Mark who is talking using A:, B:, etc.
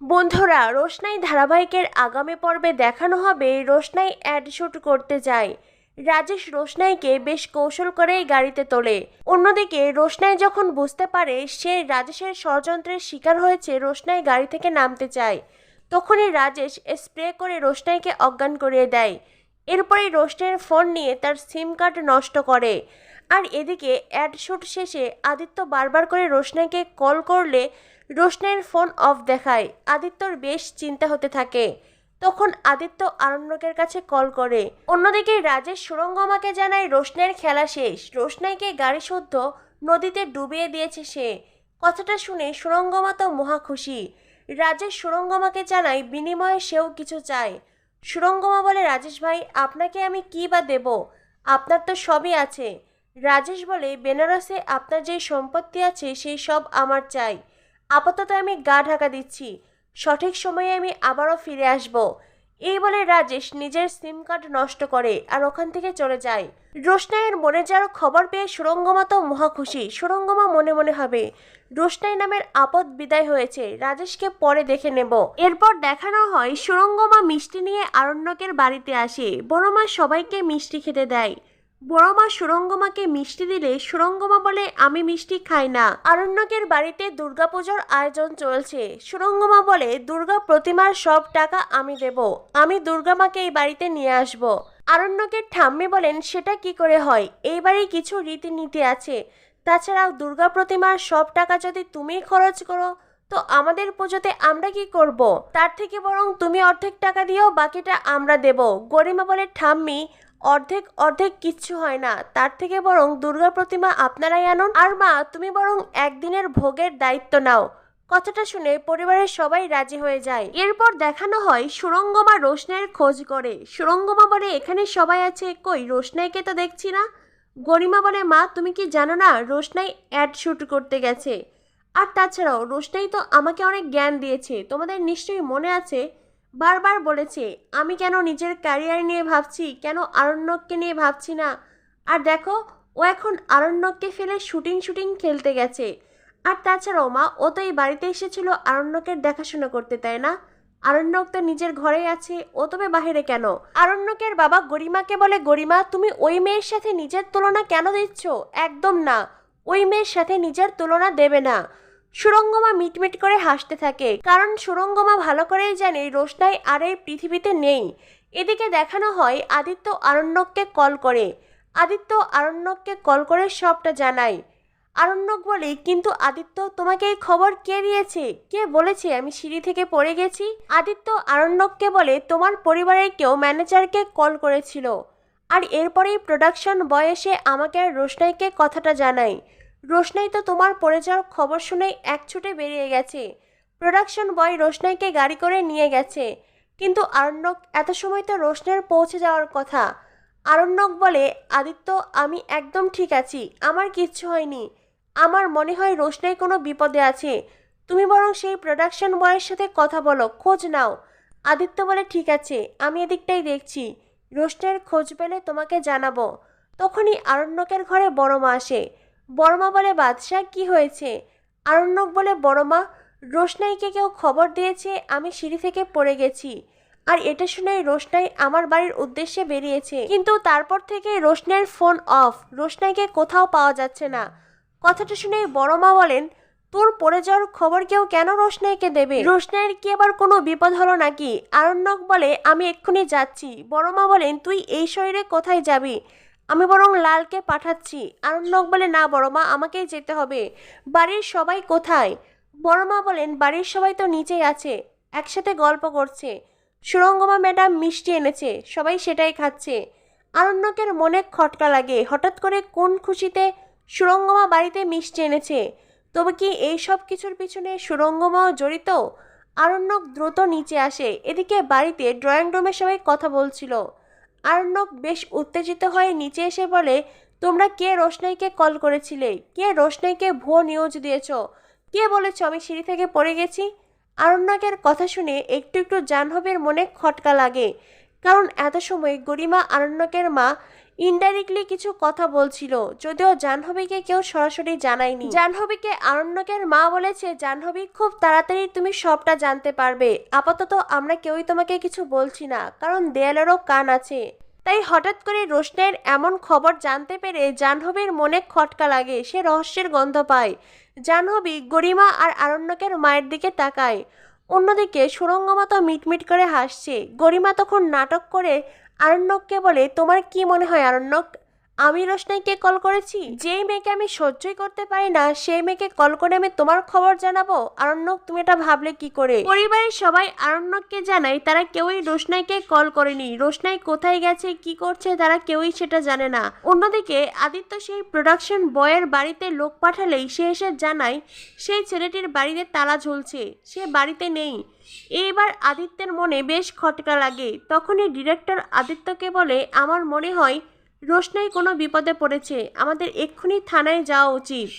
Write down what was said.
A: বন্ধুরা, রোশনাই ধারাবাহিকের আগামী পর্বে দেখানো হবে রোশনাই অ্যাড শুট করতে যায় রাজেশ রোশনাইকে বেশ কৌশল করেই গাড়িতে তোলে। অন্যদিকে, রোশনাই যখন বুঝতে পারে সে রাজেশের ষড়যন্ত্রের শিকার হয়েছে, রোশনাই গাড়ি থেকে নামতে চায়। তখনই রাজেশ স্প্রে করে রোশনাইকে অজ্ঞান করিয়ে দেয়। এরপরেই রোশনাইয়ের ফোন নিয়ে তার সিম কার্ড নষ্ট করে। আর এদিকে অ্যাড শুট শেষে আদিত্য বারবার করে রোশনাইকে কল করলে রোশনাইয়ের ফোন অফ দেখায়। আদিত্যর বেশ চিন্তা হতে থাকে। তখন আদিত্য আরণ্যকের কাছে কল করে। অন্যদিকে রাজেশ সুরঙ্গমাকে জানায়, রোশনের খেলা শেষ। রোশনাইকে গাড়ি শুদ্ধ নদীতে ডুবিয়ে দিয়েছে সে। কথাটা শুনে সুরঙ্গমা তো মহা খুশি। রাজেশ সুরঙ্গমাকে জানায়, বিনিময়ে সেও কিছু চায়। সুরঙ্গমা বলে, রাজেশ ভাই, আপনাকে আমি কি বা দেব? আপনার তো সবই আছে। রাজেশ বলে, বেনারসে আপনার যে সম্পত্তি আছে, সেই সব আমার চাই। আপাতত আমি গা ঢাকা দিচ্ছি। সঠিক সময়ে আমি আবারও ফিরে আসব। এই বলে রাজেশ নিজের সিম কার্ড নষ্ট করে আর ওখান থেকে চলে যায়। রোশনাইয়ের মনে যাওয়ার খবর পেয়ে সুরঙ্গমা তো মহা খুশি। সুরঙ্গমা মনে মনে হবে রোশনাই নামের আপদ বিদায় হয়েছে, রাজেশকে পরে দেখে নেব। এরপর দেখানো হয় সুরঙ্গমা মিষ্টি নিয়ে আরণ্যকের বাড়িতে আসে। বড়মা সবাইকে মিষ্টি খেতে দেয়। বড় মা সুরঙ্গমাকে মিষ্টি দিলে সুরঙ্গমা বলে, আমি মিষ্টি খাই না। আরণ্যকের বাড়িতে দুর্গাপুজোর আয়োজন চলছে। সুরঙ্গমা বলে, দুর্গা প্রতিমার সব টাকা আমি দেব। আমি দুর্গামাকে এই বাড়িতে নিয়ে আসব। আরণ্যকের ঠাম্মি বলেন, সেটা কি করে হয়? এই কিছু রীতিনীতি আছে। তাছাড়াও দুর্গা প্রতিমার সব টাকা যদি তুমি খরচ করো, তো আমাদের পুজোতে আমরা কি করব? তার থেকে বরং তুমি অর্ধেক টাকা দিও বাকিটা আমরা দেব। গরিমা বলে, ঠাম্মি অর্ধেক অর্ধেক কিচ্ছু হয় না। তার থেকে বরং দুর্গা প্রতিমা আপনারাই আনুন। আর মা, তুমি বরং একদিনের ভোগের দায়িত্ব নাও। কথাটা শুনে পরিবারের সবাই রাজি হয়ে যায়। এরপর দেখানো হয় সুরঙ্গমা রোশনাইয়ের খোঁজ করে। সুরঙ্গমা বলে, এখানে সবাই আছে, কই? রোশনাইকে তো দেখছি না? গরিমা বলে, মা, তুমি কি জানো না, রোশনাই অ্যাড শ্যুট করতে গেছে? আর তাছাড়াও, রোশনাই তো আমাকে অনেক জ্ঞান দিয়েছে। তোমাদের নিশ্চয়ই মনে আছে বারবার বলেছে, আমি কেন নিজের ক্যারিয়ার নিয়ে ভাবছি? কেন আরণ্যককে নিয়ে ভাবছি না? আর দেখো, ও এখন আরণ্যককে ফেলে শুটিং শুটিং খেলতে গেছে। আর তাছাড়াও মা, ও তো এই বাড়িতে এসেছিল আরণ্যকের দেখাশোনা করতে, তাই না? আরণ্যক তো নিজের ঘরেই আছে, ও তবে বাহিরে কেন? আরণ্যকের বাবা গরিমাকে বলে, গরিমা, তুমি ওই মেয়ের সাথে নিজের তুলনা কেন দিচ্ছ? একদম না, ওই মেয়ের সাথে নিজের তুলনা দেবে না। সুরঙ্গমা মিটমিট করে হাসতে থাকে। কারণ সুরঙ্গমা ভালো করেই জানে রোশনাই আর এই পৃথিবীতে নেই। এদিকে দেখানো হয় আদিত্য আরণ্যককে কল করে। আদিত্য আরণ্যককে কল করে সবটা জানায়। আরণ্যক বলে, কিন্তু আদিত্য, তোমাকে এই খবর কে দিয়েছে? কে বলেছে আমি সিঁড়ি থেকে পড়ে গেছি? আদিত্য আরণ্যককে বলে, তোমার পরিবারের কেউ ম্যানেজারকে কল করেছিল। আর এরপরেই প্রোডাকশন বয়সে আমাকে আর রোশনাইকে কথাটা জানায়। রোশনাই তো তোমার পড়ে যাওয়ার খবর শুনেই এক ছুটে বেরিয়ে গেছে। প্রোডাকশন বয় রোশনাইকে গাড়ি করে নিয়ে গেছে। কিন্তু আরণ্যক, এত সময় তো রোশনের পৌঁছে যাওয়ার কথা। আরণ্যক বলে, আদিত্য, আমি একদম ঠিক আছি, আমার কিচ্ছু হয়নি। আমার মনে হয় রোশনাই কোনো বিপদে আছে। তুমি বরং সেই প্রোডাকশন বয়ের সাথে কথা বলো, খোঁজ নাও। আদিত্য বলে, ঠিক আছে, আমি এদিকটাই দেখছি। রোশনের খোঁজ পেলে তোমাকে জানাব। তখনই আরণ্যকের ঘরে বড় মা আসে। বড়মা বলে, বাদশাহ, কি হয়েছে? আরণ্যক বলে বড়মা রোশনাইকে কেউ খবর দিয়েছে, আমি সিঁড়ি থেকে পড়ে গেছি। আর এটা শুনে রোশনাই আমার বাড়ির উদ্দেশ্যে বেরিয়েছে। কিন্তু তারপর থেকে রোশনাইয়ের ফোন অফ। রোশনাইকে কোথাও পাওয়া যাচ্ছে না। কথাটা শুনে বড়মা বলেন, তোর পড়ে যাওয়ার খবর কেউ কেন রোশনাইকে দেবে? রোশনাইয়ের কি আবার কোনো বিপদ হলো নাকি? আরণ্যক বলে, আমি এক্ষুনি যাচ্ছি। বড়মা বলেন, তুই এই শরীরে কোথায় যাবি? আমি বরং লালকে পাঠাচ্ছি। আরণ্যক বলে, না বড়মা আমাকেই যেতে হবে। বাড়ির সবাই কোথায়? বড়মা বলেন, বাড়ির সবাই তো নিচেই আছে, একসাথে গল্প করছে। সুরঙ্গমা ম্যাডাম মিষ্টি এনেছে, সবাই সেটাই খাচ্ছে। আরণ্যকের মনে খটকা লাগে, হঠাৎ করে কোন খুশিতে সুরঙ্গমা বাড়িতে মিষ্টি এনেছে? তবে কি এই সব কিছুর পিছনে সুরঙ্গমাও জড়িত? আরণ্যক দ্রুত নিচে আসে, এদিকে বাড়িতে ড্রয়িং রুমে সবাই কথা বলছিল। আরণ্যক বেশ উত্তেজিত হয়ে নিচে এসে বলে, তোমরা কে রোশনাইকে কল করেছিলে? কে রোশনাইকে ভুয়ো নিউজ দিয়েছ? কে বলেছ আমি সিঁড়ি থেকে পড়ে গেছি? আরণ্যকের কথা শুনে একটু একটু জাহ্নবীর মনে খটকা লাগে। কারণ এত সময় গরিমা আরণ্যকের মা ইনডাইরেক্টলি কিছু কথা বলছিল, যদিও জাহ্নবীকে কেউ সরাসরি জানায়নি। জাহ্নবীকে আরণ্যকের মা বলেছে, জাহ্নবী, খুব তাড়াতাড়ি তুমি সবটা জানতে পারবে। আপাতত আমরা কেউই তোমাকে কিছু বলছি না, কারণ দেয়ালেরও কান আছে। তাই হঠাৎ করে রোশনের এমন খবর জানতে পেরে জাহ্নবীর মনে খটকা লাগে, সে রহস্যের গন্ধ পায়। জাহ্নবী গরিমা আর আরণ্যকের মায়ের দিকে তাকায়। অন্যদিকে সুরঙ্গমাতা মিটমিট করে হাসছে। গরিমা তখন নাটক করে, আরণ্যককে বলে, তোমার কি মনে হয় আরণ্যক? আমি রোশনাইকে কল করেছি। যেই মেয়েকে আমি সহ্যই করতে পারি না, সেই মেয়েকে কল করে আমি তোমার খবর জানাব। আরণ্যক, তুমি এটা ভাবলে কি করে? পরিবারের সবাই আরণ্যককে জানায়, তারা কেউই রোশনাইকে কল করেনি। রোশনাই কোথায় গেছে, কি করছে, তারা কেউই সেটা জানে না। অন্যদিকে, আদিত্য সেই প্রোডাকশন বয়ের বাড়িতে লোক পাঠালেই সে এসে জানায়, সেই ছেলেটির বাড়িতে তালা ঝুলছে, সে বাড়িতে নেই। এইবার আদিত্যের মনে বেশ খটকা লাগে। তখনই ডিরেক্টর আদিত্যকে বলে, আমার মনে হয় রোশনাই কোনো বিপদে পড়েছে। আমাদের এক্ষুনি থানায় যাওয়া উচিত।